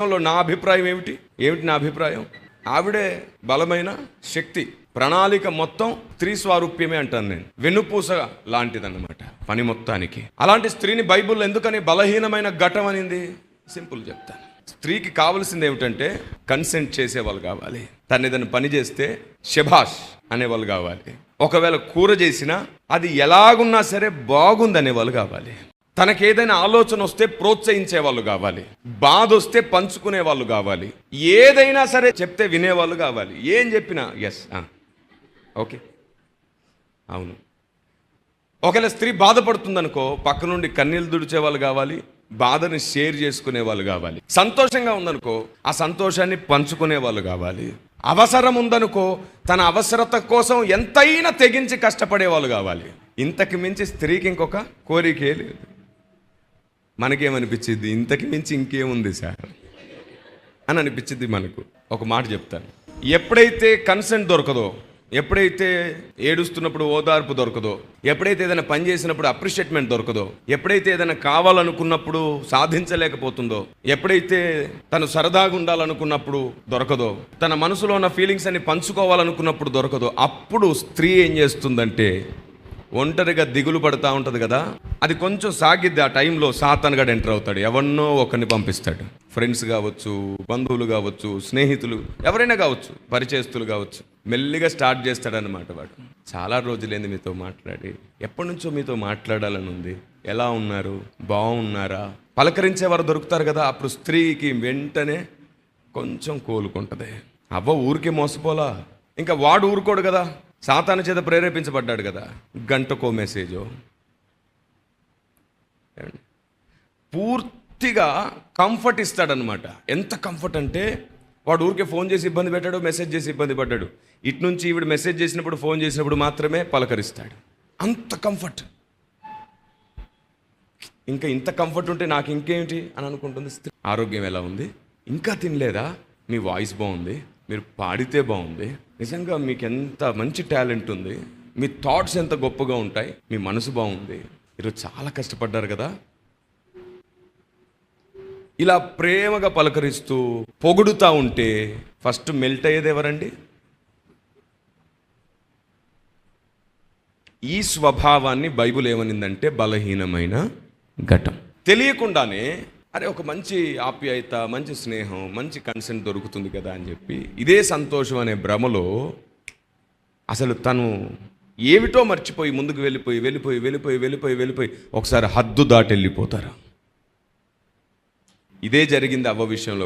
విషయంలో నా అభిప్రాయం ఏమిటి? ఏమిటి నా అభిప్రాయం? ఆవిడే బలమైన శక్తి ప్రణాళిక మొత్తం స్త్రీ స్వారూప్యమే అంటాను నేను. వెన్నుపూస లాంటిదన్నమాట పని మొత్తానికి. అలాంటి స్త్రీని బైబుల్ ఎందుకని బలహీనమైన ఘటం అనింది? సింపుల్ చెప్తాను. స్త్రీకి కావలసింది ఏమిటంటే కన్సెంట్ చేసేవాళ్ళు కావాలి. తను ఏదైనా పని చేస్తే శభాష్ అనేవాళ్ళు కావాలి. ఒకవేళ కూర చేసినా అది ఎలాగున్నా సరే బాగుంది అనేవాళ్ళు కావాలి. తనకి ఏదైనా ఆలోచన వస్తే ప్రోత్సహించే వాళ్ళు కావాలి. బాధ వస్తే పంచుకునే వాళ్ళు కావాలి. ఏదైనా సరే చెప్తే వినేవాళ్ళు కావాలి. ఏం చెప్పినా ఎస్ ఓకే. అవును. ఒకవేళ స్త్రీ బాధపడుతుందనుకో పక్క నుండి కన్నీళ్ళు దుడిచే వాళ్ళు కావాలి బాధని షేర్ చేసుకునే వాళ్ళు కావాలి. సంతోషంగా ఉందనుకో ఆ సంతోషాన్ని పంచుకునే వాళ్ళు కావాలి. అవసరం ఉందనుకో తన అవసరత కోసం ఎంతైనా తెగించి కష్టపడే వాళ్ళు కావాలి. ఇంతకు మించి స్త్రీకి ఇంకొక కోరికే లేదు. మనకేమనిపించింది ఇంతకు మించి ఇంకేముంది సార్? అని అనిపించింది మనకు. ఒక మాట చెప్తాను. ఎప్పుడైతే కన్సెంట్ దొరకదో ఎప్పుడైతే ఏడుస్తున్నప్పుడు ఓదార్పు దొరకదో ఎప్పుడైతే ఏదైనా పని చేసినప్పుడు అప్రిషియేట్మెంట్ దొరకదో ఎప్పుడైతే ఏదైనా కావాలనుకున్నప్పుడు సాధించలేకపోతుందో ఎప్పుడైతే తను సరదాగా ఉండాలనుకున్నప్పుడు దొరకదో తన మనసులో ఉన్న ఫీలింగ్స్ అన్ని పంచుకోవాలనుకున్నప్పుడు దొరకదో అప్పుడు స్త్రీ ఏం చేస్తుందంటే ఒంటరిగా దిగులు పడతా ఉంటుంది కదా? అది కొంచెం సాగిద్ది ఆ టైంలో సాతనగాడు ఎంటర్ అవుతాడు. ఎవరినో ఒకరిని పంపిస్తాడు. ఫ్రెండ్స్ కావచ్చు బంధువులు కావచ్చు స్నేహితులు ఎవరైనా కావచ్చు పరిచయస్తులు కావచ్చు మెల్లిగా స్టార్ట్ చేస్తాడనమాట వాడు. చాలా రోజులైంది మీతో మాట్లాడి. ఎప్పటి నుంచో మీతో మాట్లాడాలని ఉంది. ఎలా ఉన్నారు? బాగున్నారా? పలకరించేవారు దొరుకుతారు కదా అప్పుడు స్త్రీకి వెంటనే కొంచెం కోలుకుంటుంది. అవ్వ ఊరికే మోసపోలా? ఇంకా వాడు ఊరుకోడు కదా. సాతాను చేత ప్రేరేపించబడ్డాడు కదా. గంటకో మెసేజో పూర్తిగా కంఫర్ట్ ఇస్తాడనమాట ఎంత కంఫర్ట్ అంటే వాడు ఊరికే ఫోన్ చేసి ఇబ్బంది పెట్టాడు మెసేజ్ చేసి ఇబ్బంది పడ్డాడు. ఇటు నుంచి ఈవిడ మెసేజ్ చేసినప్పుడు ఫోన్ చేసినప్పుడు మాత్రమే పలకరిస్తాడు. అంత కంఫర్ట్. ఇంకా ఇంత కంఫర్ట్ ఉంటే నాకు ఇంకేంటి అని అనుకుంటుంది స్త్రీ. ఆరోగ్యం ఎలా ఉంది? ఇంకా తినలేదా? మీ వాయిస్ బాగుంది మీరు పాడితే బాగుంది. నిజంగా మీకు ఎంత మంచి టాలెంట్ ఉంది మీ థాట్స్ ఎంత గొప్పగా ఉంటాయి మీ మనసు బాగుంది. ఈరోజు చాలా కష్టపడ్డారు కదా. ఇలా ప్రేమగా పలకరిస్తూ పొగుడుతూ ఉంటే ఫస్ట్ మెల్ట్ అయ్యేది ఎవరండి? ఈ స్వభావాన్ని బైబుల్ ఏమనిందంటే బలహీనమైన ఘటం. తెలియకుండానే అరే ఒక మంచి ఆప్యాయత మంచి స్నేహం మంచి కన్సెంట్ దొరుకుతుంది కదా అని చెప్పి ఇదే సంతోషం అనే భ్రమలో అసలు తను ఏమిటో మర్చిపోయి ముందుకు వెళ్ళిపోయి వెళ్ళిపోయి వెళ్ళిపోయి వెళ్ళిపోయి వెళ్ళిపోయి ఒకసారి హద్దు దాటి వెళ్ళిపోతారు? ఇదే జరిగింది అవ్వ విషయంలో